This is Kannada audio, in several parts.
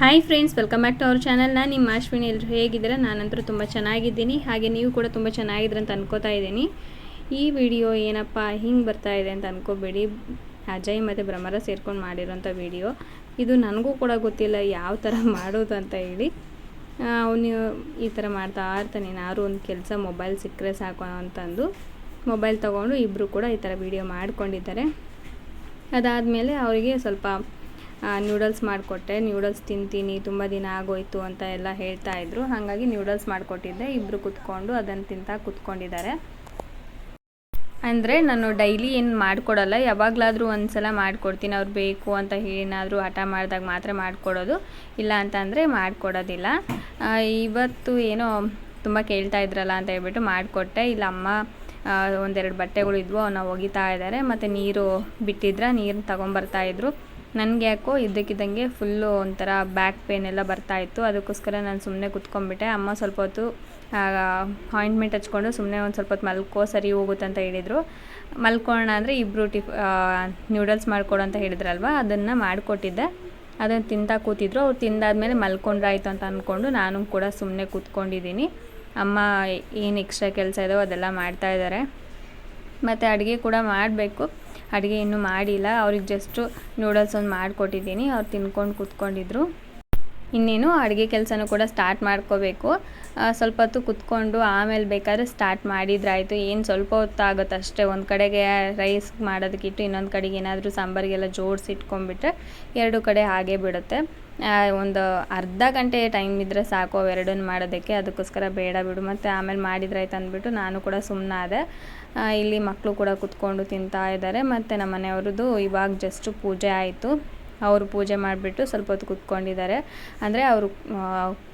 Hi friends welcome back to our channel ನಾನು ನಿಮ್ಮ ಅಶ್ವಿನಿ. ಎಲ್ಲರೂ ಹೇಗಿದ್ದೀರಾ? ನಾನಂತರೂ ತುಂಬ ಚೆನ್ನಾಗಿದ್ದೀನಿ. ಹಾಗೆ ನೀವು ಕೂಡ ತುಂಬ ಚೆನ್ನಾಗಿದ್ರೆ ಅಂತ ಅನ್ಕೋತಾ ಇದ್ದೀನಿ. ಈ ವಿಡಿಯೋ ಏನಪ್ಪ, ಹಿಂಗೆ ಬರ್ತಾ ಇದೆ ಅಂತ ಅನ್ಕೋಬೇಡಿ. ಅಜಯ್ ಮತ್ತು ಭ್ರಮರ ಸೇರ್ಕೊಂಡು ಮಾಡಿರೋಂಥ ವಿಡಿಯೋ. ಇದು ನನಗೂ ಕೂಡ ಗೊತ್ತಿಲ್ಲ ಯಾವ ಥರ ಮಾಡೋದು ಅಂತ ಹೇಳಿ. ಅವನು ಈ ಥರ ಮಾಡ್ತಾ ಇರ್ತಾನೆ. ಏನಾದ್ರು ಒಂದು ಕೆಲಸ ಮೊಬೈಲ್ ಸಿಕ್ಕರೆ ಸಾಕು ಅಂತಂದು. ಮೊಬೈಲ್ ತೊಗೊಂಡು ಇಬ್ಬರು ಕೂಡ ಈ ಥರ ವಿಡಿಯೋ ಮಾಡ್ಕೊಂಡಿದ್ದಾರೆ. ಅದಾದಮೇಲೆ ಅವರಿಗೆ ಸ್ವಲ್ಪ ನ್ಯೂಡಲ್ಸ್ ಮಾಡಿಕೊಟ್ಟೆ. ನ್ಯೂಡಲ್ಸ್ ತಿಂತೀನಿ, ತುಂಬ ದಿನ ಆಗೋಯ್ತು ಅಂತ ಎಲ್ಲ ಹೇಳ್ತಾ ಇದ್ರು. ಹಾಗಾಗಿ ನ್ಯೂಡಲ್ಸ್ ಮಾಡಿಕೊಟ್ಟಿದ್ದೆ. ಇಬ್ಬರು ಕುತ್ಕೊಂಡು ಅದನ್ನು ತಿಂತಾ ಕುತ್ಕೊಂಡಿದ್ದಾರೆ. ಅಂದರೆ ನಾನು ಡೈಲಿ ಏನು ಮಾಡಿಕೊಡಲ್ಲ. ಯಾವಾಗಲಾದರೂ ಒಂದು ಸಲ ಮಾಡಿಕೊಡ್ತೀನಿ. ಅವ್ರು ಬೇಕು ಅಂತ ಏನಾದರೂ ಹಠ ಮಾಡಿದಾಗ ಮಾತ್ರ ಮಾಡಿಕೊಡೋದು. ಇಲ್ಲ ಅಂತ ಅಂದರೆ ಮಾಡಿಕೊಡೋದಿಲ್ಲ. ಇವತ್ತು ಏನೋ ತುಂಬ ಕೇಳ್ತಾ ಇದ್ರಲ್ಲ ಅಂತ ಹೇಳ್ಬಿಟ್ಟು ಮಾಡಿಕೊಟ್ಟೆ. ಇಲ್ಲ ಅಮ್ಮ ಒಂದೆರಡು ಬಟ್ಟೆಗಳು ಇದ್ವು ಅವನ್ನ ಒಗಿತಾ ಇದ್ದಾರೆ. ಮತ್ತು ನೀರು ಬಿಟ್ಟಿದ್ರೆ ನೀರು ತೊಗೊಂಬರ್ತಾಯಿದ್ರು ನನಗೆ ಯಾಕೋ ಇದ್ದಕ್ಕಿದ್ದಂಗೆ ಫುಲ್ಲು ಒಂಥರ ಬ್ಯಾಕ್ ಪೇನ್ ಎಲ್ಲ ಬರ್ತಾಯಿತ್ತು ಅದಕ್ಕೋಸ್ಕರ ನಾನು ಸುಮ್ಮನೆ ಕುತ್ಕೊಂಡ್ಬಿಟ್ಟೆ. ಅಮ್ಮ ಸ್ವಲ್ಪ ಹೊತ್ತು ಆಯಿಂಟ್ಮೆಂಟ್ ಹಚ್ಕೊಂಡು ಸುಮ್ಮನೆ ಒಂದು ಸ್ವಲ್ಪ ಹೊತ್ತು ಮಲ್ಕೋ, ಸರಿ ಹೋಗುತ್ತೆ ಅಂತ ಹೇಳಿದರು. ಮಲ್ಕೋಣ ಅಂದರೆ ಇಬ್ಬರು ಟಿಫ್ ನ್ಯೂಡಲ್ಸ್ ಮಾಡಿಕೊಡು ಅಂತ ಹೇಳಿದ್ರಲ್ವ? ಅದನ್ನು ಮಾಡಿಕೊಟ್ಟಿದ್ದೆ. ಅದನ್ನು ತಿಂತಾ ಕೂತಿದ್ರು. ಅವ್ರು ತಿಂದಾದ್ಮೇಲೆ ಮಲ್ಕೊಂಡ್ರಾಯ್ತು ಅಂತ ಅಂದ್ಕೊಂಡು ನಾನು ಕೂಡ ಸುಮ್ಮನೆ ಕೂತ್ಕೊಂಡಿದ್ದೀನಿ. ಅಮ್ಮ ಏನು ಎಕ್ಸ್ಟ್ರಾ ಕೆಲಸ ಇದೋ ಅದೆಲ್ಲ ಮಾಡ್ತಾ ಇದ್ದಾರೆ ಮತ್ತು ಅಡುಗೆ ಕೂಡ ಮಾಡಬೇಕು. ಅಡುಗೆ ಇನ್ನೂ ಮಾಡಿಲ್ಲ. ಅವ್ರಿಗೆ ಜಸ್ಟು ನೂಡಲ್ಸ್ ಒಂದು ಮಾಡಿಕೊಟ್ಟಿದ್ದೀನಿ. ಅವ್ರು ತಿನ್ಕೊಂಡು ಕೂತ್ಕೊಂಡಿದ್ರು. ಇನ್ನೇನು ಅಡುಗೆ ಕೆಲಸನೂ ಕೂಡ ಸ್ಟಾರ್ಟ್ ಮಾಡ್ಕೋಬೇಕು. ಸ್ವಲ್ಪ ಹೊತ್ತು ಕುತ್ಕೊಂಡು ಆಮೇಲೆ ಬೇಕಾದ್ರೆ ಸ್ಟಾರ್ಟ್ ಮಾಡಿದ್ರಾಯಿತು. ಏನು ಸ್ವಲ್ಪ ಹೊತ್ತು ಆಗುತ್ತೆ ಅಷ್ಟೇ. ಒಂದು ಕಡೆಗೆ ರೈಸ್ ಮಾಡೋದಕ್ಕಿಟ್ಟು ಇನ್ನೊಂದು ಕಡೆಗೆ ಏನಾದರೂ ಸಾಂಬಾರಿಗೆಲ್ಲ ಜೋಡಿಸಿ ಇಟ್ಕೊಂಡ್ಬಿಟ್ರೆ ಎರಡು ಕಡೆ ಹಾಗೆ ಬಿಡುತ್ತೆ. ಒಂದು ಅರ್ಧ ಗಂಟೆ ಟೈಮ್ ಇದ್ದರೆ ಸಾಕು ಅವೆರಡನ್ನು ಮಾಡೋದಕ್ಕೆ. ಅದಕ್ಕೋಸ್ಕರ ಬೇಡ ಬಿಡು. ಮತ್ತು ಆಮೇಲೆ ಮಾಡಿದ್ರಾಯ್ತು ಅಂದ್ಬಿಟ್ಟು ನಾನು ಕೂಡ ಸುಮ್ಮನಾದೆ ಇಲ್ಲಿ ಮಕ್ಕಳು ಕೂಡ ಕುತ್ಕೊಂಡು ತಿಂತಾ ಇದ್ದಾರೆ. ಮತ್ತು ನಮ್ಮ ಮನೆಯವ್ರದ್ದು ಇವಾಗ ಜಸ್ಟು ಪೂಜೆ ಆಯಿತು. ಅವರು ಪೂಜೆ ಮಾಡಿಬಿಟ್ಟು ಸ್ವಲ್ಪ ಹೊತ್ತು ಕುತ್ಕೊಂಡಿದ್ದಾರೆ. ಅಂದರೆ ಅವರು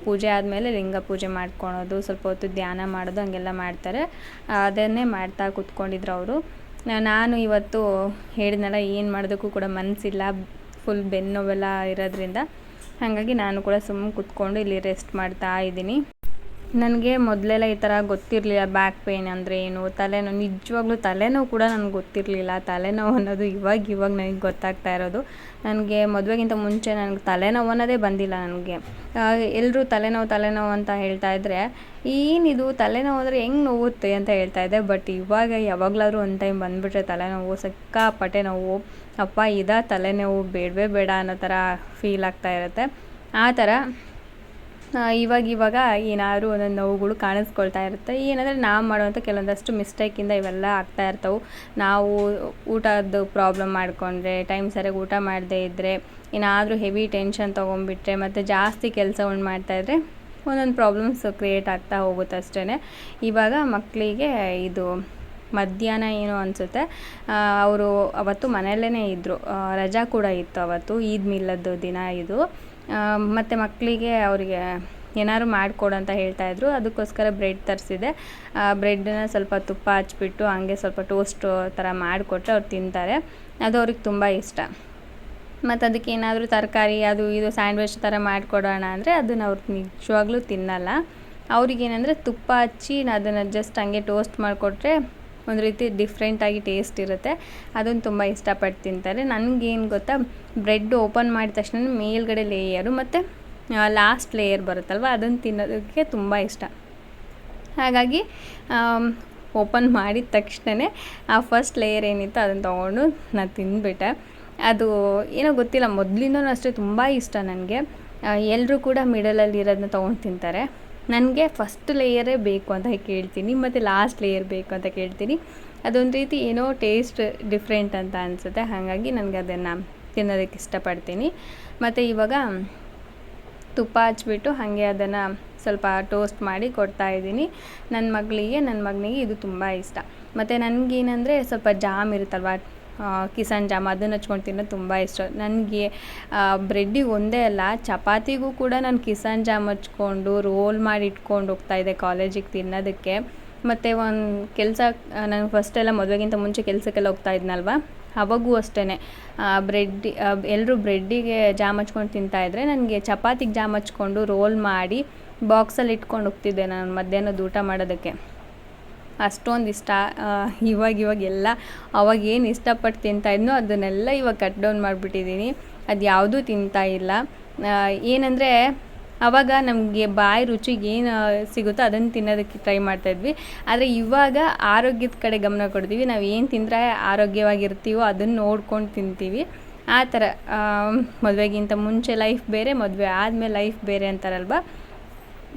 ಪೂಜೆ ಆದಮೇಲೆ ಲಿಂಗ ಪೂಜೆ ಮಾಡ್ಕೊಳೋದು, ಸ್ವಲ್ಪ ಹೊತ್ತು ಧ್ಯಾನ ಮಾಡೋದು ಹಂಗೆಲ್ಲ ಮಾಡ್ತಾರೆ. ಅದನ್ನೇ ಮಾಡ್ತಾ ಕುತ್ಕೊಂಡಿದ್ರು ಅವರು. ನಾನು ಇವತ್ತು ಹೇಳಿದ್ನಲ್ಲ, ಏನು ಮಾಡೋದಕ್ಕೂ ಕೂಡ ಮನಸ್ಸಿಲ್ಲ ಫುಲ್ ಬೆನ್ನೋವೆಲ್ಲ ಇರೋದ್ರಿಂದ. ಹಾಗಾಗಿ ನಾನು ಕೂಡ ಸುಮ್ಮನೆ ಕುತ್ಕೊಂಡು ಇಲ್ಲಿ ರೆಸ್ಟ್ ಮಾಡ್ತಾ ಇದ್ದೀನಿ. ನನಗೆ ಮೊದಲೆಲ್ಲ ಈ ಥರ ಗೊತ್ತಿರಲಿಲ್ಲ ಬ್ಯಾಕ್ ಪೇಯ್ನ್ ಅಂದರೆ ಏನು ತಲೆನೋವು ನಿಜವಾಗ್ಲೂ ತಲೆನೋವು ಕೂಡ ನನಗೆ ಗೊತ್ತಿರಲಿಲ್ಲ. ತಲೆನೋವು ಅನ್ನೋದು ಇವಾಗ ಇವಾಗ ನನಗೆ ಗೊತ್ತಾಗ್ತಾ ಇರೋದು. ನನಗೆ ಮದುವೆಗಿಂತ ಮುಂಚೆ ನನಗೆ ತಲೆನೋವು ಅನ್ನೋದೇ ಬಂದಿಲ್ಲ ನನಗೆ. ಎಲ್ಲರೂ ತಲೆನೋವು ತಲೆನೋವು ಅಂತ ಹೇಳ್ತಾ ಇದ್ದರೆ ಏನಿದು ತಲೆನೋವು ಅಂದರೆ ಹೆಂಗೆ ನೋವುತ್ತೆ? ಅಂತ ಹೇಳ್ತಾ ಇದ್ದೆ. ಬಟ್ ಇವಾಗ ಯಾವಾಗಲಾದ್ರೂ ಒಂದು ಟೈಮ್ ಬಂದುಬಿಟ್ರೆ ತಲೆನೋವು, ಸಿಕ್ಕಾಪಟ್ಟೆ ನೋವು. ಅಪ್ಪ, ಇದ ತಲೆನೋವು? ಬೇಡವೇ ಬೇಡ ಅನ್ನೋ ಥರ ಫೀಲ್ ಆಗ್ತಾ ಇರುತ್ತೆ. ಆ ಥರ ಇವಾಗ ಇವಾಗ ಏನಾದರೂ ಒಂದೊಂದು ನೋವುಗಳು ಕಾಣಿಸ್ಕೊಳ್ತಾ ಇರುತ್ತೆ. ಏನಂದರೆ ನಾವು ಮಾಡುವಂಥ ಕೆಲವೊಂದಷ್ಟು ಮಿಸ್ಟೇಕಿಂದ ಇವೆಲ್ಲ ಆಗ್ತಾ ಇರ್ತವೆ. ನಾವು ಊಟದ್ದು ಪ್ರಾಬ್ಲಮ್ ಮಾಡಿಕೊಂಡ್ರೆ ಟೈಮ್ ಸರಿಯಾಗಿ ಊಟ ಮಾಡದೇ ಇದ್ದರೆ ಏನಾದರೂ ಹೆವಿ ಟೆನ್ಷನ್ ತೊಗೊಂಡ್ಬಿಟ್ರೆ, ಮತ್ತು ಜಾಸ್ತಿ ಕೆಲಸ ಮಾಡ್ತಾ ಮಾಡ್ತಾಯಿದ್ರೆ ಒಂದೊಂದು ಪ್ರಾಬ್ಲಮ್ಸ್ ಕ್ರಿಯೇಟ್ ಆಗ್ತಾ ಹೋಗುತ್ತೆ ಅಷ್ಟೇ ಇವಾಗ ಮಕ್ಕಳಿಗೆ ಇದು ಮಧ್ಯಾಹ್ನ ಏನು ಅನಿಸುತ್ತೆ. ಅವರು ಅವತ್ತು ಮನೆಯಲ್ಲೇ ಇದ್ದರು ರಜಾ ಕೂಡ ಇತ್ತು ಅವತ್ತು, ಈದ್ ಮಿಲ್ಲದ್ದು ದಿನ ಇದು. ಮತ್ತು ಮಕ್ಕಳಿಗೆ ಅವರಿಗೆ ಏನಾದ್ರು ಮಾಡಿಕೊಡು ಅಂತ ಹೇಳ್ತಾಯಿದ್ರು ಅದಕ್ಕೋಸ್ಕರ ಬ್ರೆಡ್ ತರಿಸಿದೆ. ಬ್ರೆಡ್ಡನ್ನ ಸ್ವಲ್ಪ ತುಪ್ಪ ಹಚ್ಬಿಟ್ಟು ಹಂಗೆ ಸ್ವಲ್ಪ ಟೋಸ್ಟು ಥರ ಮಾಡಿಕೊಟ್ರೆ ಅವ್ರು ತಿಂತಾರೆ. ಅದು ಅವ್ರಿಗೆ ತುಂಬ ಇಷ್ಟ. ಮತ್ತು ಅದಕ್ಕೆ ಏನಾದರೂ ತರಕಾರಿ, ಅದು ಇದು ಸ್ಯಾಂಡ್ವಿಚ್ ಥರ ಮಾಡಿಕೊಡೋಣ ಅಂದರೆ ಅದನ್ನು ಅವ್ರು ನಿಜವಾಗ್ಲೂ ತಿನ್ನಲ್ಲ. ಅವ್ರಿಗೇನಂದರೆ ತುಪ್ಪ ಹಚ್ಚಿ ಅದನ್ನು ಜಸ್ಟ್ ಹಂಗೆ ಟೋಸ್ಟ್ ಮಾಡಿಕೊಟ್ರೆ ಒಂದು ರೀತಿ ಡಿಫ್ರೆಂಟಾಗಿ ಟೇಸ್ಟ್ ಇರುತ್ತೆ. ಅದನ್ನು ತುಂಬ ಇಷ್ಟಪಟ್ಟು ತಿಂತಾರೆ. ನನಗೇನು ಗೊತ್ತಾ ಬ್ರೆಡ್ ಓಪನ್ ಮಾಡಿದ ತಕ್ಷಣ ಮೇಲ್ಗಡೆ ಲೇಯರು ಮತ್ತು ಲಾಸ್ಟ್ ಲೇಯರ್ ಬರುತ್ತಲ್ವ ಅದನ್ನು ತಿನ್ನೋದಕ್ಕೆ ತುಂಬ ಇಷ್ಟ. ಹಾಗಾಗಿ ಓಪನ್ ಮಾಡಿದ ತಕ್ಷಣವೇ ಆ ಫಸ್ಟ್ ಲೇಯರ್ ಏನಿತ್ತು ಅದನ್ನು ತೊಗೊಂಡು ನಾನು ತಿಂದುಬಿಟ್ಟೆ. ಅದು ಏನೋ ಗೊತ್ತಿಲ್ಲ, ಮೊದಲಿಂದನೂ ಅಷ್ಟೇ ತುಂಬ ಇಷ್ಟ ನನಗೆ. ಎಲ್ಲರೂ ಕೂಡ ಮಿಡಲಲ್ಲಿ ಇರೋದನ್ನ ತೊಗೊಂಡು ತಿಂತಾರೆ. ನನಗೆ ಫಸ್ಟ್ ಲೇಯರೇ ಬೇಕು ಅಂತ ಕೇಳ್ತೀನಿ, ಮತ್ತು ಲಾಸ್ಟ್ ಲೇಯರ್ ಬೇಕು ಅಂತ ಕೇಳ್ತೀನಿ. ಅದೊಂದು ರೀತಿ ಏನೋ ಟೇಸ್ಟ್ ಡಿಫ್ರೆಂಟ್ ಅಂತ ಅನಿಸುತ್ತೆ, ಹಾಗಾಗಿ ನನಗೆ ಅದನ್ನು ತಿನ್ನೋದಕ್ಕೆ ಇಷ್ಟಪಡ್ತೀನಿ. ಮತ್ತು ಇವಾಗ ತುಪ್ಪ ಹಚ್ಬಿಟ್ಟು ಹಾಗೆ ಅದನ್ನು ಸ್ವಲ್ಪ ಟೋಸ್ಟ್ ಮಾಡಿ ಕೊಡ್ತಾ ಇದ್ದೀನಿ. ನನ್ನ ಮಗಳಿಗೆ ನನ್ನ ಮಗನಿಗೆ ಇದು ತುಂಬ ಇಷ್ಟ. ಮತ್ತು ನನಗೇನಂದರೆ ಸ್ವಲ್ಪ ಜಾಮ್ ಇರುತ್ತಲ್ವ ಕಿಸನ್ ಜಾಮ್ ಅದನ್ನ ಹಚ್ಕೊಂಡು ತಿನ್ನೋದು ತುಂಬ ಇಷ್ಟ. ನನಗೆ ಬ್ರೆಡ್ಡಿಗೆ ಒಂದೇ ಅಲ್ಲ, ಚಪಾತಿಗೂ ಕೂಡ ನಾನು ಕಿಸಾನ್ ಜಾಮ್ ಹಚ್ಕೊಂಡು, ರೋಲ್ ಮಾಡಿ ಇಟ್ಕೊಂಡು ಹೋಗ್ತಾಯಿದ್ದೆ ಕಾಲೇಜಿಗೆ ತಿನ್ನೋದಕ್ಕೆ. ಮತ್ತು ಒಂದು ಕೆಲಸ ನಾನು ಫಸ್ಟೆಲ್ಲ ಮದುವೆಗಿಂತ ಮುಂಚೆ ಕೆಲಸಕ್ಕೆಲ್ಲ ಹೋಗ್ತಾ ಇದ್ನಲ್ವ? ಅವಾಗೂ ಅಷ್ಟೇ ಬ್ರೆಡ್ ಎಲ್ಲರೂ ಬ್ರೆಡ್ಡಿಗೆ ಜಾಮ್ ಹಚ್ಕೊಂಡು ತಿಂತಾಯಿದ್ರೆ ನನಗೆ ಚಪಾತಿಗೆ ಜಾಮ್ ಹಚ್ಕೊಂಡು, ರೋಲ್ ಮಾಡಿ ಬಾಕ್ಸಲ್ಲಿ ಇಟ್ಕೊಂಡು ಹೋಗ್ತಿದ್ದೆ ನಾನು ಮಧ್ಯಾಹ್ನದ ಊಟ ಮಾಡೋದಕ್ಕೆ. ಅಷ್ಟೊಂದು ಇಷ್ಟ ಇವಾಗ ಇವಾಗ ಎಲ್ಲ ಅವಾಗ ಏನು ಇಷ್ಟಪಟ್ಟು ತಿಂತಾಯಿದ್ನೋ ಅದನ್ನೆಲ್ಲ ಇವಾಗ ಕಟ್ ಡೌನ್ ಮಾಡಿಬಿಟ್ಟಿದ್ದೀನಿ ಅದು ಯಾವುದೂ ತಿಂತಾ ಇಲ್ಲ. ಏನಂದರೆ ಆವಾಗ ನಮಗೆ ಬಾಯಿ ರುಚಿಗೆ ಏನು ಸಿಗುತ್ತೋ ಅದನ್ನು ತಿನ್ನೋದಕ್ಕೆ ಟ್ರೈ ಮಾಡ್ತಾಯಿದ್ವಿ ಆದರೆ ಇವಾಗ ಆರೋಗ್ಯದ ಕಡೆ ಗಮನ ಕೊಡ್ತೀವಿ. ನಾವು ಏನು ತಿಂದರೆ ಆರೋಗ್ಯವಾಗಿರ್ತೀವೋ ಅದನ್ನು ನೋಡ್ಕೊಂಡು ತಿಂತೀವಿ. ಆ ಥರ ಮದುವೆಗಿಂತ ಮುಂಚೆ ಲೈಫ್ ಬೇರೆ, ಮದುವೆ ಆದಮೇಲೆ ಲೈಫ್ ಬೇರೆ ಅಂತಾರಲ್ವ?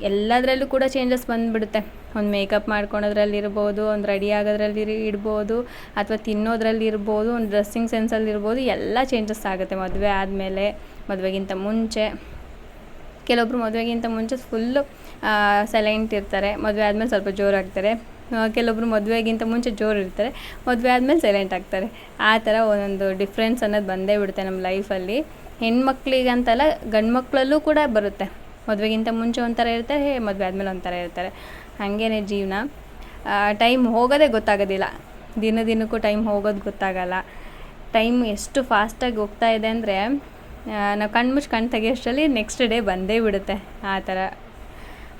ಎಲ್ಲದರಲ್ಲೂ ಕೂಡ ಚೇಂಜಸ್ ಬಂದುಬಿಡುತ್ತೆ. ಒಂದು ಮೇಕಪ್ ಮಾಡ್ಕೊಳೋದ್ರಲ್ಲಿರ್ಬೋದು, ಒಂದು ರೆಡಿ ಆಗೋದ್ರಲ್ಲಿ ಇಡ್ಬೋದು, ಅಥವಾ ತಿನ್ನೋದ್ರಲ್ಲಿ ಇರ್ಬೋದು ಒಂದು ಡ್ರೆಸ್ಸಿಂಗ್ ಸೆನ್ಸಲ್ಲಿ ಇರ್ಬೋದು, ಎಲ್ಲ ಚೇಂಜಸ್ ಆಗುತ್ತೆ ಮದುವೆ ಆದಮೇಲೆ, ಮದುವೆಗಿಂತ ಮುಂಚೆ. ಕೆಲವೊಬ್ರು ಮದುವೆಗಿಂತ ಮುಂಚೆ ಫುಲ್ಲು ಸೈಲೆಂಟ್ ಇರ್ತಾರೆ. ಮದುವೆ ಆದಮೇಲೆ ಸ್ವಲ್ಪ ಜೋರಾಗ್ತಾರೆ ಕೆಲವೊಬ್ರು ಮದುವೆಗಿಂತ ಮುಂಚೆ ಜೋರು ಇರ್ತಾರೆ. ಮದುವೆ ಆದಮೇಲೆ ಸೈಲೆಂಟ್ ಆಗ್ತಾರೆ. ಆ ಥರ ಒಂದೊಂದು ಡಿಫ್ರೆನ್ಸ್ ಅನ್ನೋದು ಬಂದೇ ಬಿಡುತ್ತೆ ನಮ್ಮ ಲೈಫಲ್ಲಿ ಹೆಣ್ಮಕ್ಳಿಗಂತಲ್ಲ ಗಂಡು ಮಕ್ಕಳಲ್ಲೂ ಕೂಡ ಬರುತ್ತೆ. ಮದುವೆಗಿಂತ ಮುಂಚೆ ಒಂಥರ ಇರ್ತಾರೆ, ಹೇ ಮದುವೆ ಆದಮೇಲೆ ಒಂಥರ ಇರ್ತಾರೆ. ಹಾಗೇನೆ ಜೀವನ. ಟೈಮ್ ಹೋಗೋದೇ ಗೊತ್ತಾಗೋದಿಲ್ಲ. ದಿನ ದಿನಕ್ಕೂ ಟೈಮ್ ಹೋಗೋದು ಗೊತ್ತಾಗಲ್ಲ. ಟೈಮ್ ಎಷ್ಟು ಫಾಸ್ಟಾಗಿ ಹೋಗ್ತಾ ಇದೆ ಅಂದರೆ ನಾವು ಕಣ್ಣು ಮುಚ್ಚಿ ಕಣ್ಣು ತೆಗಿಯೋಷ್ಟರಲ್ಲಿ ನೆಕ್ಸ್ಟ್ ಡೇ ಬಂದೇ ಬಿಡುತ್ತೆ, ಆ ಥರ.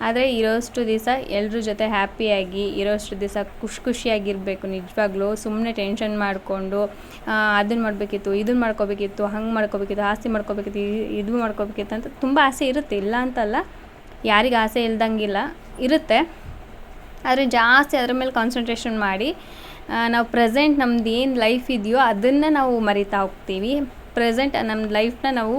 ಆದರೆ ಇರೋಷ್ಟು ದಿವಸ ಎಲ್ಲರ ಜೊತೆ ಹ್ಯಾಪಿಯಾಗಿ ಇರೋಷ್ಟು ದಿವಸ ಖುಷಿ ಖುಷಿಯಾಗಿರಬೇಕು, ನಿಜವಾಗ್ಲೂ ಸುಮ್ಮನೆ ಟೆನ್ಷನ್ ಮಾಡಿಕೊಂಡು ಅದನ್ನು ಮಾಡಬೇಕಿತ್ತು ಇದನ್ನು ಮಾಡ್ಕೋಬೇಕಿತ್ತು, ಹಂಗೆ ಮಾಡ್ಕೋಬೇಕಿತ್ತು, ಆಸ್ತಿ ಮಾಡ್ಕೋಬೇಕಿತ್ತು ಇದು ಮಾಡ್ಕೋಬೇಕಿತ್ತು ಅಂತ ತುಂಬ ಆಸೆ ಇರುತ್ತೆ. ಇಲ್ಲ ಅಂತಲ್ಲ, ಯಾರಿಗೆ ಆಸೆ ಇಲ್ದಂಗಿಲ್ಲ, ಇರುತ್ತೆ. ಆದರೆ ಜಾಸ್ತಿ ಅದ್ರ ಮೇಲೆ ಕಾನ್ಸಂಟ್ರೇಷನ್ ಮಾಡಿ ನಾವು ಪ್ರೆಸೆಂಟ್ ನಮ್ದು ಏನು ಲೈಫ್ ಇದೆಯೋ ಅದನ್ನು ನಾವು ಮರಿತಾ ಹೋಗ್ತೀವಿ. ಪ್ರೆಸೆಂಟ್ ನಮ್ಮ ಲೈಫ್ನ ನಾವು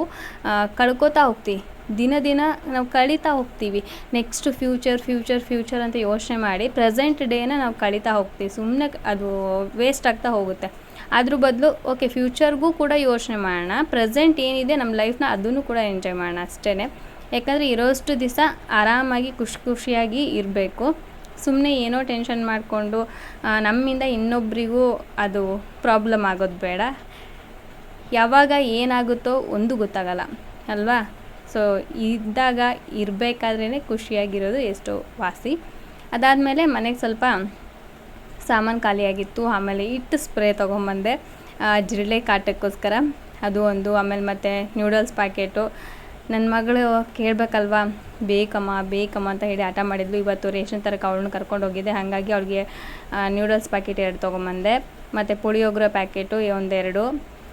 ಕಳ್ಕೊತಾ ಹೋಗ್ತೀವಿ. ದಿನ ದಿನ ನಾವು ಕಳೀತಾ ಹೋಗ್ತೀವಿ. ನೆಕ್ಸ್ಟ್ ಫ್ಯೂಚರ್ ಫ್ಯೂಚರ್ ಫ್ಯೂಚರ್ ಅಂತ ಯೋಚನೆ ಮಾಡಿ ಪ್ರೆಸೆಂಟ್ ಡೇನ ನಾವು ಕಳೀತಾ ಹೋಗ್ತೀವಿ. ಸುಮ್ಮನೆ ಅದು ವೇಸ್ಟ್ ಆಗ್ತಾ ಹೋಗುತ್ತೆ. ಅದ್ರ ಬದಲು ಓಕೆ ಫ್ಯೂಚರ್ಗೂ ಕೂಡ ಯೋಚನೆ ಮಾಡೋಣ. ಪ್ರೆಸೆಂಟ್ ಏನಿದೆ ನಮ್ಮ ಲೈಫ್ನ ಅದನ್ನು ಕೂಡ ಎಂಜಾಯ್ ಮಾಡೋಣ ಅಷ್ಟೇ ಯಾಕಂದರೆ ಇರೋಷ್ಟು ದಿವಸ ಆರಾಮಾಗಿ ಖುಷಿ ಖುಷಿಯಾಗಿ ಇರಬೇಕು. ಸುಮ್ಮನೆ ಏನೋ ಟೆನ್ಷನ್ ಮಾಡಿಕೊಂಡು ನಮ್ಮಿಂದ ಇನ್ನೊಬ್ಬರಿಗೂ ಅದು ಪ್ರಾಬ್ಲಮ್ ಆಗೋದು ಬೇಡ. ಯಾವಾಗ ಏನಾಗುತ್ತೋ ಒಂದು ಗೊತ್ತಾಗಲ್ಲ. ಅಲ್ವಾ? ಸೊ ಇದ್ದಾಗ ಇರಬೇಕಾದ್ರೇ ಖುಷಿಯಾಗಿರೋದು ಎಷ್ಟೋ ವಾಸಿ. ಅದಾದಮೇಲೆ ಮನೆಗೆ ಸ್ವಲ್ಪ ಸಾಮಾನು ಖಾಲಿಯಾಗಿತ್ತು. ಆಮೇಲೆ ಹಿಟ್ಟು ಸ್ಪ್ರೇ ತೊಗೊಂಬಂದೆ. ಜಿರಳೆ ಕಾಟಕ್ಕೋಸ್ಕರ. ಅದು ಒಂದು, ಆಮೇಲೆ ಮತ್ತು ನ್ಯೂಡಲ್ಸ್ ಪ್ಯಾಕೆಟು. ನನ್ನ ಮಗಳು ಕೇಳಬೇಕಲ್ವಾ? ಬೇಕಮ್ಮ ಬೇಕಮ್ಮ ಅಂತ ಹೇಳಿ ಆಟ ಮಾಡಿದ್ಲು. ಇವತ್ತು ರೇಷನ್ ತರಕ್ಕೆ ಅವಳನ್ನ ಕರ್ಕೊಂಡು ಹೋಗಿದ್ದೆ. ಹಾಗಾಗಿ ಅವಳಿಗೆ ನ್ಯೂಡಲ್ಸ್ ಪ್ಯಾಕೆಟ್ ಎರಡು ತೊಗೊಂಬಂದೆ. ಮತ್ತು ಪುಳಿಯೋಗರೆ ಪ್ಯಾಕೆಟು ಒಂದೆರಡು.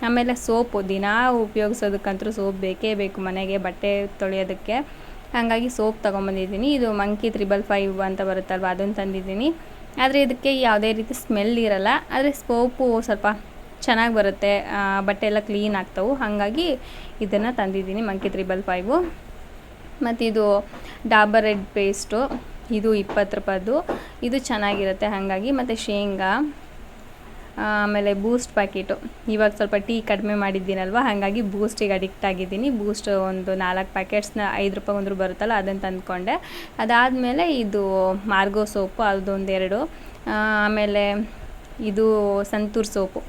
ಆಮೇಲೆ ಸೋಪು, ದಿನ ಉಪಯೋಗಿಸೋದಕ್ಕಂತೂ ಸೋಪ್ ಬೇಕೇ ಬೇಕು ಮನೆಗೆ, ಬಟ್ಟೆ ತೊಳೆಯೋದಕ್ಕೆ. ಹಾಗಾಗಿ ಸೋಪ್ ತೊಗೊಂಬಂದಿದ್ದೀನಿ. ಇದು ಮಂಕಿ ತ್ರಿಬಲ್ ಫೈವ್ ಅಂತ ಬರುತ್ತಲ್ವ, ಅದನ್ನು ತಂದಿದ್ದೀನಿ. ಆದರೆ ಇದಕ್ಕೆ ಯಾವುದೇ ರೀತಿ ಸ್ಮೆಲ್ ಇರಲ್ಲ. ಆದರೆ ಸೋಪು ಸ್ವಲ್ಪ ಚೆನ್ನಾಗಿ ಬರುತ್ತೆ. ಬಟ್ಟೆ ಎಲ್ಲ ಕ್ಲೀನ್ ಆಗ್ತವೆ. ಹಾಗಾಗಿ ಇದನ್ನು ತಂದಿದ್ದೀನಿ ಮಂಕಿ ತ್ರಿಬಲ್ ಫೈವು. ಮತ್ತು ಇದು ಡಾಬರ್ ರೆಡ್ ಪೇಸ್ಟು. ಇದು ಇಪ್ಪತ್ತು ರೂಪಾಯ್ದು. ಇದು ಚೆನ್ನಾಗಿರುತ್ತೆ. ಹಾಗಾಗಿ ಮತ್ತು ಶೇಂಗಾ. ಆಮೇಲೆ ಬೂಸ್ಟ್ ಪ್ಯಾಕೆಟು ಇವಾಗ ಸ್ವಲ್ಪ ಟೀ ಕಡಿಮೆ ಮಾಡಿದ್ದೀನಲ್ವ? ಹಾಗಾಗಿ ಬೂಸ್ಟಿಗೆ ಅಡಿಕ್ಟ್ ಆಗಿದ್ದೀನಿ. ಬೂಸ್ಟ್ ಒಂದು ನಾಲ್ಕು ಪ್ಯಾಕೆಟ್ಸ್ನ ಐದು ರೂಪಾಯಿ ಒಂದು ಬರುತ್ತಲ್ಲ ಅದನ್ನು ತಂದುಕೊಂಡೆ. ಅದಾದಮೇಲೆ ಇದು ಮಾರ್ಗೋ ಸೋಪು ಅದೊಂದೆರಡು ಆಮೇಲೆ ಇದು ಸಂತೂರ್ ಸೋಪು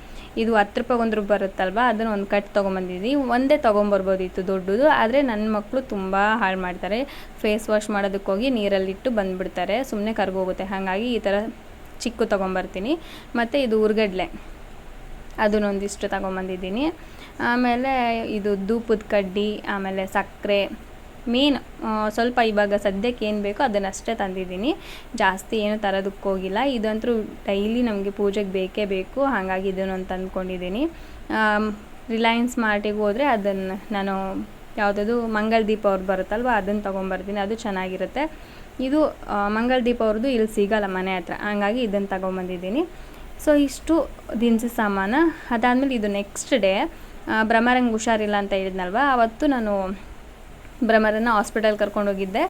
ಇದು ಹತ್ತು ರೂಪಾಯಿ ಒಂದು ರೂಪಾಯಿ ಬರುತ್ತಲ್ವ? ಅದನ್ನು ಒಂದು ಕಟ್ ತೊಗೊಂಬಂದಿದ್ದೀನಿ. ಒಂದೇ ತೊಗೊಂಬರ್ಬೋದಿತ್ತು ದೊಡ್ಡದು, ಆದರೆ ನನ್ನ ಮಕ್ಕಳು ತುಂಬ ಹಾಳು ಮಾಡ್ತಾರೆ. ಫೇಸ್ ವಾಶ್ ಮಾಡೋದಕ್ಕೋಗಿ ನೀರಲ್ಲಿಟ್ಟು ಬಂದುಬಿಡ್ತಾರೆ. ಸುಮ್ಮನೆ ಕರ್ಗೋಗುತ್ತೆ. ಹಾಗಾಗಿ ಈ ಥರ ಚಿಕ್ಕು ತೊಗೊಂಬರ್ತೀನಿ. ಮತ್ತು ಇದು ಉರ್ಗಡ್ಲೆ. ಅದನ್ನೊಂದಿಷ್ಟು ತೊಗೊಂಬಂದಿದ್ದೀನಿ. ಆಮೇಲೆ ಇದು ಧೂಪದ ಕಡ್ಡಿ, ಆಮೇಲೆ ಸಕ್ಕರೆ ಮೇನ್ ಸ್ವಲ್ಪ ಇವಾಗ ಸದ್ಯಕ್ಕೆ ಏನು ಬೇಕೋ ಅದನ್ನಷ್ಟೇ ತಂದಿದ್ದೀನಿ. ಜಾಸ್ತಿ ಏನು ತರೋದಕ್ಕೆ ಹೋಗಿಲ್ಲ. ಇದಂತೂ ಡೈಲಿ ನಮಗೆ ಪೂಜೆಗೆ ಬೇಕೇ ಬೇಕು. ಹಾಗಾಗಿ ಇದನ್ನು ತಂದ್ಕೊಂಡಿದ್ದೀನಿ. ರಿಲಯನ್ಸ್ ಮಾರ್ಟಿಗೆ ಹೋದರೆ ಅದನ್ನು ನಾನು ಯಾವುದದು ಮಂಗಳ ದೀಪ ಅವ್ರದ್ದು ಬರುತ್ತಲ್ವ, ಅದನ್ನು ತೊಗೊಂಬರ್ತೀನಿ, ಅದು ಚೆನ್ನಾಗಿರುತ್ತೆ. ಇದು ಮಂಗಳ ದೀಪ ಅವ್ರದ್ದು ಇಲ್ಲಿ ಸಿಗಲ್ಲ ಮನೆ ಹತ್ರ, ಹಂಗಾಗಿ ಇದನ್ನು ತೊಗೊಂಬಂದಿದ್ದೀನಿ. ಸೊ ಇಷ್ಟು ದಿನಸಿ ಸಾಮಾನು. ಅದಾದಮೇಲೆ ಇದು ನೆಕ್ಸ್ಟ್ ಡೇ ಭ್ರಮರಂಗೆ ಹುಷಾರಿಲ್ಲ ಅಂತ ಹೇಳಿದ್ನಲ್ವ, ಅವತ್ತು ನಾನು ಭ್ರಮರನ್ನ ಹಾಸ್ಪಿಟಲ್ ಕರ್ಕೊಂಡೋಗಿದ್ದೆ.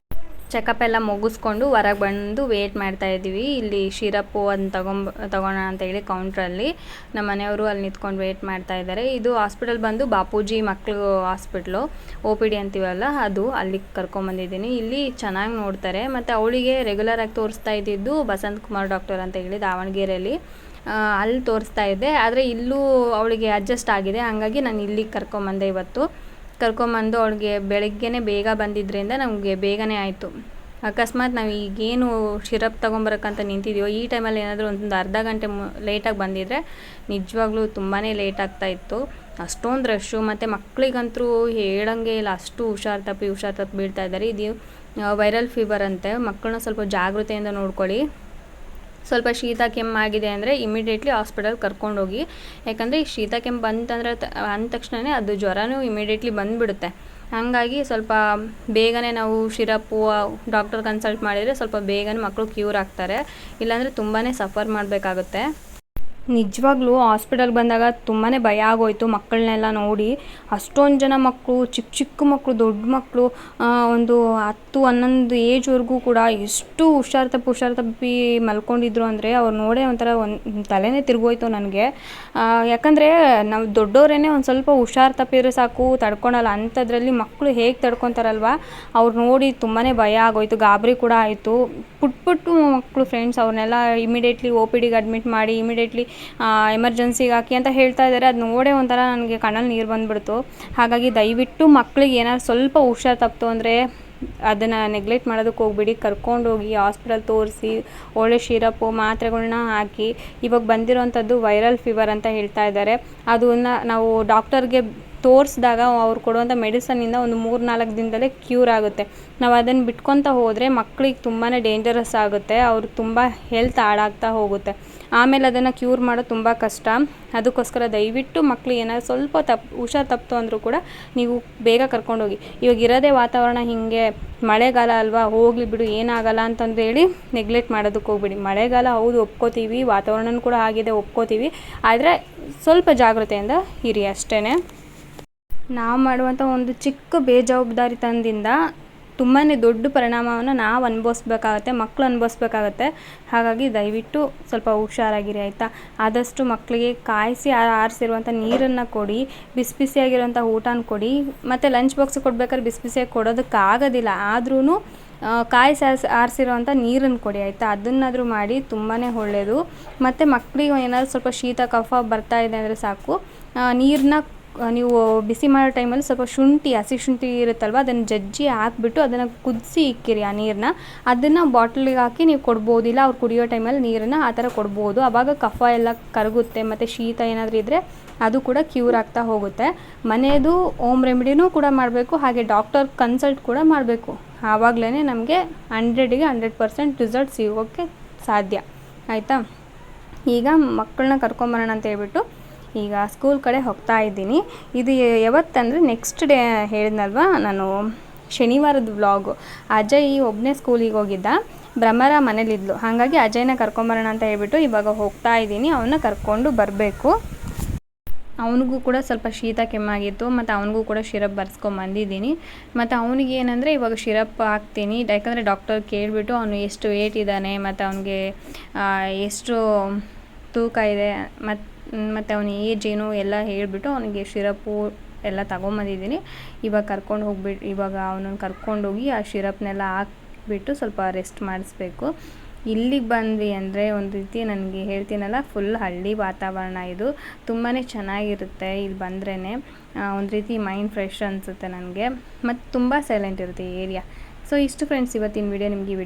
ಚೆಕಪ್ ಎಲ್ಲ ಮುಗಿಸ್ಕೊಂಡು ಹೊರಗೆ ಬಂದು ವೇಟ್ ಮಾಡ್ತಾ ಇದ್ದೀವಿ. ಇಲ್ಲಿ ಶಿರಪ್ಪು ಅಂತ ತಗೊಂಬ, ತಗೋಣ ಅಂತ ಹೇಳಿ ಕೌಂಟ್ರಲ್ಲಿ ನಮ್ಮ ಮನೆಯವರು ಅಲ್ಲಿ ನಿಂತ್ಕೊಂಡು ವೇಟ್ ಮಾಡ್ತಾ ಇದ್ದಾರೆ. ಇದು ಹಾಸ್ಪಿಟಲ್ ಬಂದು ಬಾಪೂಜಿ ಮಕ್ಕಳು ಹಾಸ್ಪಿಟ್ಲು ಒ ಪಿ ಡಿ ಅಂತೀವಲ್ಲ ಅದು ಅಲ್ಲಿಗೆ ಕರ್ಕೊಂಬಂದಿದ್ದೀನಿ. ಇಲ್ಲಿ ಚೆನ್ನಾಗಿ ನೋಡ್ತಾರೆ. ಮತ್ತು ಅವಳಿಗೆ ರೆಗ್ಯುಲರ್ ಆಗಿ ತೋರಿಸ್ತಾ ಇದ್ದಿದ್ದು ಬಸಂತ್ ಕುಮಾರ್ ಡಾಕ್ಟರ್ ಅಂತ ಹೇಳಿ ದಾವಣಗೆರೆಯಲ್ಲಿ ಅಲ್ಲಿ ತೋರಿಸ್ತಾ ಇದ್ದೆ. ಆದರೆ ಇಲ್ಲೂ ಅವಳಿಗೆ ಅಡ್ಜಸ್ಟ್ ಆಗಿದೆ. ಹಾಗಾಗಿ ನಾನು ಇಲ್ಲಿಗೆ ಕರ್ಕೊಂಬಂದೆ ಇವತ್ತು. ಕರ್ಕೊಂಬಂದು ಅವಳಿಗೆ ಬೆಳಗ್ಗೆನೇ ಬೇಗ ಬಂದಿದ್ದರಿಂದ ನಮಗೆ ಬೇಗನೆ ಆಯಿತು. ಅಕಸ್ಮಾತ್ ನಾವು ಈಗೇನು ಶಿರಪ್ ತೊಗೊಂಬರಕ್ಕಂತ ನಿಂತಿದ್ದೀವೋ ಈ ಟೈಮಲ್ಲಿ ಏನಾದರೂ ಒಂದು ಅರ್ಧ ಗಂಟೆ ಮು, ಲೇಟಾಗಿ ಬಂದಿದ್ದರೆ ನಿಜವಾಗ್ಲೂ ತುಂಬಾ ಲೇಟ್ ಆಗ್ತಾ ಇತ್ತು. ಅಷ್ಟೊಂದು ರಶ್ಶು ಮತ್ತು ಮಕ್ಕಳಿಗಂತೂ ಹೇಳಂಗೆ ಇಲ್ಲ. ಅಷ್ಟು ಹುಷಾರು ತಪ್ಪಿ ಹುಷಾರು ತಪ್ಪಿ ಬೀಳ್ತಾ ಇದ್ದಾರೆ. ಇದು ವೈರಲ್ ಫೀವರ್ ಅಂತೆ. ಮಕ್ಕಳನ್ನ ಸ್ವಲ್ಪ ಜಾಗೃತೆಯಿಂದ ನೋಡ್ಕೊಳ್ಳಿ. ಸ್ವಲ್ಪ ಶೀತ ಕೆಮ್ಮಾಗಿದೆ ಅಂದರೆ ಇಮಿಡಿಯೇಟ್ಲಿ ಹಾಸ್ಪಿಟಲ್ ಕರ್ಕೊಂಡೋಗಿ. ಯಾಕಂದರೆ ಈ ಶೀತ ಕೆಮ್ಮು ಬಂತಂದರೆ ಅಂದ ತಕ್ಷಣವೇ ಅದು ಜ್ವರನೂ ಇಮಿಡಿಯೇಟ್ಲಿ ಬಂದುಬಿಡುತ್ತೆ. ಹಾಗಾಗಿ ಸ್ವಲ್ಪ ಬೇಗನೆ ನಾವು ಶಿರಪ್ಪು ಡಾಕ್ಟರ್ ಕನ್ಸಲ್ಟ್ ಮಾಡಿದರೆ ಸ್ವಲ್ಪ ಬೇಗನೆ ಮಕ್ಕಳು ಕ್ಯೂರ್ ಆಗ್ತಾರೆ. ಇಲ್ಲಾಂದರೆ ತುಂಬಾ ಸಫರ್ ಮಾಡಬೇಕಾಗುತ್ತೆ. ನಿಜವಾಗ್ಲೂ ಹಾಸ್ಪಿಟಲ್ಗೆ ಬಂದಾಗ ತುಂಬಾ ಭಯ ಆಗೋಯ್ತು ಮಕ್ಕಳನ್ನೆಲ್ಲ ನೋಡಿ. ಅಷ್ಟೊಂದು ಜನ ಮಕ್ಕಳು ಚಿಕ್ಕ ಚಿಕ್ಕ ಮಕ್ಕಳು ದೊಡ್ಡ ಮಕ್ಕಳು ಒಂದು ಹತ್ತು, ಹನ್ನೊಂದು ಏಜ್ವರೆಗೂ ಕೂಡ ಎಷ್ಟು ಹುಷಾರು ತಪ್ಪು ಹುಷಾರು ತಪ್ಪಿ ಮಲ್ಕೊಂಡಿದ್ರು ಅಂದರೆ ಅವ್ರು ನೋಡೇ ಒಂಥರ ಒಂದು ತಲೆನೇ ತಿರುಗೋಯ್ತು ನನಗೆ. ಯಾಕಂದರೆ ನಾವು ದೊಡ್ಡವರೇನೆ ಒಂದು ಸ್ವಲ್ಪ ಹುಷಾರು ತಪ್ಪಿದ್ರೆ ಸಾಕು, ತಡ್ಕೊಳಲ್ಲ. ಅಂಥದ್ರಲ್ಲಿ ಮಕ್ಕಳು ಹೇಗೆ ತಡ್ಕೊತಾರಲ್ವ? ಅವ್ರು ನೋಡಿ ತುಂಬಾ ಭಯ ಆಗೋಯಿತು, ಗಾಬರಿ ಕೂಡ ಆಯಿತು. ಪುಟ್ ಪುಟ್ಟು ಮಕ್ಕಳು ಫ್ರೆಂಡ್ಸ್ ಅವ್ರನ್ನೆಲ್ಲ ಇಮಿಡಿಯೇಟ್ಲಿ ಓ ಪಿ ಡಿಗೆ ಅಡ್ಮಿಟ್ ಮಾಡಿ ಇಮಿಡಿಯೇಟ್ಲಿ ಎಮರ್ಜೆನ್ಸಿಗೆ ಹಾಕಿ ಅಂತ ಹೇಳ್ತಾ ಇದ್ದಾರೆ. ಅದು ನೋಡೇ ಒಂಥರ ನನಗೆ ಕಣ್ಣಲ್ಲಿ ನೀರು ಬಂದುಬಿಡ್ತು. ಹಾಗಾಗಿ ದಯವಿಟ್ಟು ಮಕ್ಕಳಿಗೆ ಏನಾದ್ರು ಸ್ವಲ್ಪ ಹುಷಾರು ತಪ್ಪಿತು ಅಂದರೆ ಅದನ್ನು ನೆಗ್ಲೆಕ್ಟ್ ಮಾಡೋದಕ್ಕೆ ಹೋಗ್ಬಿಡಿ. ಕರ್ಕೊಂಡೋಗಿ ಹಾಸ್ಪಿಟಲ್ ತೋರಿಸಿ, ಒಳ್ಳೆ ಶಿರಪ್ಪು ಮಾತ್ರೆಗಳನ್ನ ಹಾಕಿ. ಇವಾಗ ಬಂದಿರೋವಂಥದ್ದು ವೈರಲ್ ಫೀವರ್ ಅಂತ ಹೇಳ್ತಾ ಇದ್ದಾರೆ. ಅದನ್ನು ನಾವು ಡಾಕ್ಟರ್ಗೆ ತೋರಿಸಿದಾಗ ಅವ್ರು ಕೊಡುವಂಥ ಮೆಡಿಸನ್ನಿಂದ ಒಂದು ಮೂರು ನಾಲ್ಕು ದಿನದಲ್ಲೇ ಕ್ಯೂರ್ ಆಗುತ್ತೆ. ನಾವು ಅದನ್ನು ಬಿಟ್ಕೊತ ಹೋದರೆ ಮಕ್ಕಳಿಗೆ ತುಂಬಾ ಡೇಂಜರಸ್ ಆಗುತ್ತೆ ಅವ್ರು ತುಂಬ ಹೆಲ್ತ್ ಹಾಳಾಗ್ತಾ ಹೋಗುತ್ತೆ. ಆಮೇಲೆ ಅದನ್ನು ಕ್ಯೂರ್ ಮಾಡೋದು ತುಂಬ ಕಷ್ಟ. ಅದಕ್ಕೋಸ್ಕರ ದಯವಿಟ್ಟು ಮಕ್ಳಿಗೆ ಏನಾದ್ರು ಸ್ವಲ್ಪ ತಪ್ಪು ಹುಷಾರು ತಪ್ಪಿತು ಅಂದರೂ ಕೂಡ ನೀವು ಬೇಗ ಕರ್ಕೊಂಡೋಗಿ. ಇವಾಗ ಇರೋದೇ ವಾತಾವರಣ ಹೀಗೆ, ಮಳೆಗಾಲ ಅಲ್ವಾ, ಹೋಗಲಿ ಬಿಡು, ಏನಾಗಲ್ಲ ಅಂತಂದು ಹೇಳಿ ನೆಗ್ಲೆಕ್ಟ್ ಮಾಡೋದಕ್ಕೆ ಹೋಗ್ಬಿಡಿ. ಮಳೆಗಾಲ ಹೌದು, ಒಪ್ಕೋತೀವಿ, ವಾತಾವರಣನೂ ಕೂಡ ಆಗಿದೆ ಒಪ್ಕೋತೀವಿ. ಆದರೆ ಸ್ವಲ್ಪ ಜಾಗ್ರತೆಯಿಂದ ಇರಿ ಅಷ್ಟೇ ನಾವು ಮಾಡುವಂಥ ಒಂದು ಚಿಕ್ಕ ಬೇಜವಾಬ್ದಾರಿತನದಿಂದ ತುಂಬಾ ದೊಡ್ಡ ಪರಿಣಾಮವನ್ನು ನಾವು ಅನುಭವಿಸ್ಬೇಕಾಗತ್ತೆ ಮಕ್ಕಳು ಅನುಭವಿಸ್ಬೇಕಾಗತ್ತೆ. ಹಾಗಾಗಿ ದಯವಿಟ್ಟು ಸ್ವಲ್ಪ ಹುಷಾರಾಗಿರಿ ಆಯಿತಾ? ಆದಷ್ಟು ಮಕ್ಕಳಿಗೆ ಕಾಯಿಸಿ ಆರಿಸಿರುವಂಥ ನೀರನ್ನು ಕೊಡಿ, ಬಿಸಿ ಬಿಸಿಯಾಗಿರುವಂಥ ಊಟನ ಕೊಡಿ. ಮತ್ತು ಲಂಚ್ ಬಾಕ್ಸ್ ಕೊಡ್ಬೇಕಾದ್ರೆ ಬಿಸಿ ಬಿಸಿಯಾಗಿ ಕೊಡೋದಕ್ಕಾಗೋದಿಲ್ಲ ಆದ್ರೂ ಕಾಯಿಸಿ ಆರಿಸಿ ಆರಿಸಿರುವಂಥ ನೀರನ್ನು ಕೊಡಿ ಆಯಿತಾ? ಅದನ್ನಾದರೂ ಮಾಡಿ ತುಂಬಾ ಒಳ್ಳೆಯದು ಮತ್ತು ಮಕ್ಕಳಿಗೆ ಏನಾದರೂ ಸ್ವಲ್ಪ ಶೀತ, ಕಫ ಬರ್ತಾ ಇದೆ ಅಂದರೆ ಸಾಕು. ನೀರನ್ನ ನೀವು ಬಿಸಿ ಮಾಡೋ ಟೈಮಲ್ಲಿ ಸ್ವಲ್ಪ ಶುಂಠಿ, ಹಸಿ ಶುಂಠಿ ಇರುತ್ತಲ್ವ, ಅದನ್ನು ಜಜ್ಜಿ ಹಾಕ್ಬಿಟ್ಟು ಅದನ್ನು ಕುದಿಸಿ ಇಕ್ಕಿರಿ ಆ ನೀರನ್ನ ಅದನ್ನು ಬಾಟ್ಲಿಗೆ ಹಾಕಿ ನೀವು ಕೊಡ್ಬೋದಿಲ್ಲ, ಅವ್ರು ಕುಡಿಯೋ ಟೈಮಲ್ಲಿ ನೀರನ್ನು ಆ ಥರ ಕೊಡ್ಬೋದು. ಆವಾಗ ಕಫ ಎಲ್ಲ ಕರಗುತ್ತೆ, ಮತ್ತು ಶೀತ ಏನಾದರೂ ಇದ್ದರೆ ಅದು ಕೂಡ ಕ್ಯೂರ್ ಆಗ್ತಾ ಹೋಗುತ್ತೆ. ಮನೆಯದು ಓಮ್ ರೆಮಿಡಿನೂ ಕೂಡ ಮಾಡಬೇಕು, ಹಾಗೆ ಡಾಕ್ಟರ್ ಕನ್ಸಲ್ಟ್ ಕೂಡ ಮಾಡಬೇಕು. ಆವಾಗಲೇ ನಮಗೆ ಹಂಡ್ರೆಡಿಗೆ ಹಂಡ್ರೆಡ್ ಪರ್ಸೆಂಟ್ ರಿಸಲ್ಟ್ ಸಿಗೋಕ್ಕೆ ಸಾಧ್ಯ. ಆಯಿತಾ? ಈಗ ಮಕ್ಕಳನ್ನ ಕರ್ಕೊಂಬರೋಣ ಅಂತ ಹೇಳ್ಬಿಟ್ಟು ಈಗ ಸ್ಕೂಲ್ ಕಡೆ ಹೋಗ್ತಾ ಇದ್ದೀನಿ. ಇದು ಯಾವತ್ತಂದರೆ ನೆಕ್ಸ್ಟ್ ಡೇ ಹೇಳಿದ್ನಲ್ವ, ನಾನು ಶನಿವಾರದ ವ್ಲಾಗು ಅಜಯ್ ಒಬ್ಬನೇ ಸ್ಕೂಲಿಗೆ ಹೋಗಿದ್ದ. ಭ್ರಮರ ಮನೇಲಿದ್ಲು. ಹಾಗಾಗಿ ಅಜಯ್ನ ಕರ್ಕೊಂಬರೋಣ ಅಂತ ಹೇಳ್ಬಿಟ್ಟು ಇವಾಗ ಹೋಗ್ತಾ ಇದ್ದೀನಿ. ಅವನ್ನ ಕರ್ಕೊಂಡು ಬರಬೇಕು. ಅವನಿಗೂ ಕೂಡ ಸ್ವಲ್ಪ ಶೀತ ಕೆಮ್ಮಾಗಿತ್ತು. ಮತ್ತು ಅವನಿಗೂ ಕೂಡ ಶಿರಪ್ ಬರ್ಸ್ಕೊಂಬಂದಿದ್ದೀನಿ ಮತ್ತು ಅವನಿಗೆ ಏನಂದರೆ ಇವಾಗ ಶಿರಪ್ ಹಾಕ್ತೀನಿ. ಯಾಕಂದರೆ ಡಾಕ್ಟರ್ ಕೇಳಿಬಿಟ್ಟು ಅವನು ಎಷ್ಟು ವೇಟ್ ಇದ್ದಾನೆ, ಮತ್ತು ಅವನಿಗೆ ಎಷ್ಟು ತೂಕ ಇದೆ ಮತ್ತು ಮತ್ತು ಅವನ ಏಜ್ ಏನು ಎಲ್ಲ ಹೇಳಿಬಿಟ್ಟು ಅವನಿಗೆ ಶಿರಪ್ಪು ಎಲ್ಲ ತಗೊಂಬಂದಿದ್ದೀನಿ. ಇವಾಗ ಕರ್ಕೊಂಡು ಹೋಗ್ಬಿಟ್ಟು ಇವಾಗ ಅವನನ್ನು ಕರ್ಕೊಂಡೋಗಿ ಆ ಶಿರಪ್ನೆಲ್ಲ ಹಾಕ್ಬಿಟ್ಟು ಸ್ವಲ್ಪ ರೆಸ್ಟ್ ಮಾಡಿಸ್ಬೇಕು. ಇಲ್ಲಿಗೆ ಬಂದ್ವಿ ಅಂದರೆ ಒಂದು ರೀತಿ ನನಗೆ ಹೇಳ್ತೀನಲ್ಲ ಫುಲ್ ಹಳ್ಳಿ ವಾತಾವರಣ ಇದು. ತುಂಬಾ ಚೆನ್ನಾಗಿರುತ್ತೆ ಇಲ್ಲಿ ಬಂದ್ರೇ ಒಂದು ರೀತಿ ಮೈಂಡ್ ಫ್ರೆಶ್ ಅನಿಸುತ್ತೆ ನನಗೆ. ಮತ್ತು ತುಂಬ ಸೈಲೆಂಟ್ ಇರುತ್ತೆ ಏರಿಯಾ ಸೊ ಇಷ್ಟು ಫ್ರೆಂಡ್ಸ್ ಇವತ್ತಿನ ವಿಡಿಯೋ ನಿಮಗೆ ವಿಡಿಯೋ